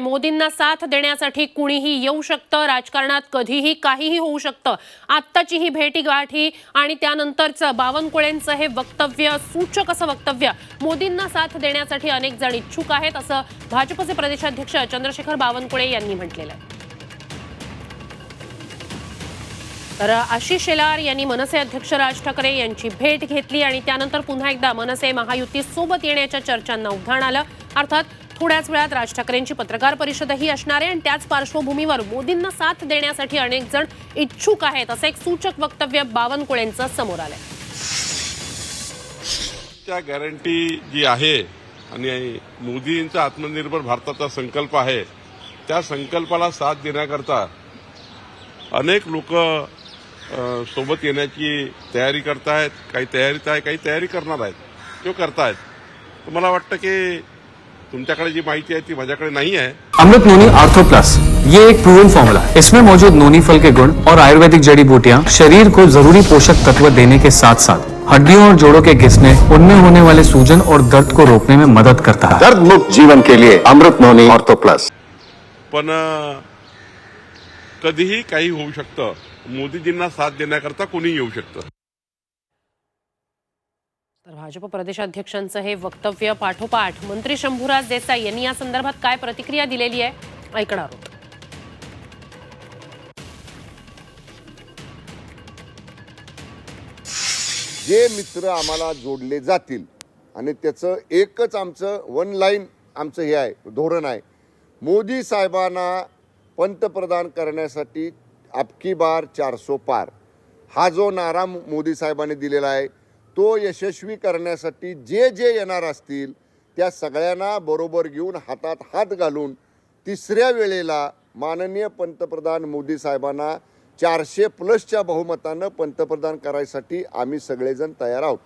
मोदींना साथ देण्यासाठी कुणीही येऊ शकतं राजकारणात कधीही काहीही होऊ शकतं. आत्ताची ही भेटीगाठी आणि त्यानंतरचं बावनकुळेंचं हे वक्तव्य सूचक असं वक्तव्य मोदींना साथ देण्यासाठी अनेक जण इच्छुक आहेत असं भाजपचे प्रदेशाध्यक्ष चंद्रशेखर बावनकुळे यांनी म्हटलेलं आहे. तर आशिष शेलार यांनी मनसे अध्यक्ष राज ठाकरे यांची भेट घेतली आणि त्यानंतर पुन्हा एकदा मनसे महायुती सोबत येण्याच्या चर्चांना उधाण आलं. अर्थात थोड्याच वेळात राज ठाकरेंची पत्रकार परिषदही असणार आहे आणि त्याच पार्श्वभूमीवर मोदींना साथ देण्यासाठी अनेक जण इच्छुक आहेत असं एक सूचक वक्तव्य बावनकुळेंचं समोर आलंय. त्या गॅरंटी जी आहे आणि मोदींचा आत्मनिर्भर भारताचा संकल्प आहे त्या संकल्पाला साथ देण्याकरता अनेक लोक सोबत येण्याची तयारी करतायत काही तयारीत आहे काही तयारी करणार आहेत किंवा करतायत. मला वाटतं की तुमच्याकडे जी माहिती आहे ती माझ्याकडे नाही आहे. अमृत नोनी आर्थो प्लस ये एक प्रूवन फॉर्मूला है। इसमें मौजूद नोनी फल के गुण और आयुर्वेदिक जड़ी बूटियाँ शरीर को ज़रूरी पोषक तत्व देने के साथ साथ हड्डियों और जोड़ों के घिसने उनमें होने वाले सूजन और दर्द को रोकने में मदद करता है। दर्द मुक्त जीवन के लिए अमृत नोनी ऑर्थो प्लस पण अ, कधीही काही होऊ शकतं. मोदीजींना साथ देण्याकरता कोणी येऊ शकतं. तर भाजप प्रदेशाध्यक्षांचं हे वक्तव्य पाठोपाठ मंत्री शंभूराज देसाई यांनी या संदर्भात काय प्रतिक्रिया दिलेली आहे ऐकणार आहोत. जे मित्र आम्हाला जोडले जातील आणि त्याचं एकच आमचं वन लाईन आमचं हे आहे धोरण आहे. मोदी साहेबांना पंतप्रधान करण्यासाठी आपकी बार चारसो पार. हा जो नारा मोदी साहेबांनी दिलेला आहे तो यशस्वी करण्यासाठी जे जे येणार असतील त्या सगळ्यांना बरोबर घेऊन हातात हात घालून तिसऱ्या वेळेला माननीय पंतप्रधान मोदी साहेबांना चारशे प्लसच्या बहुमतानं पंतप्रधान करायसाठी आम्ही सगळेजण तयार आहोत.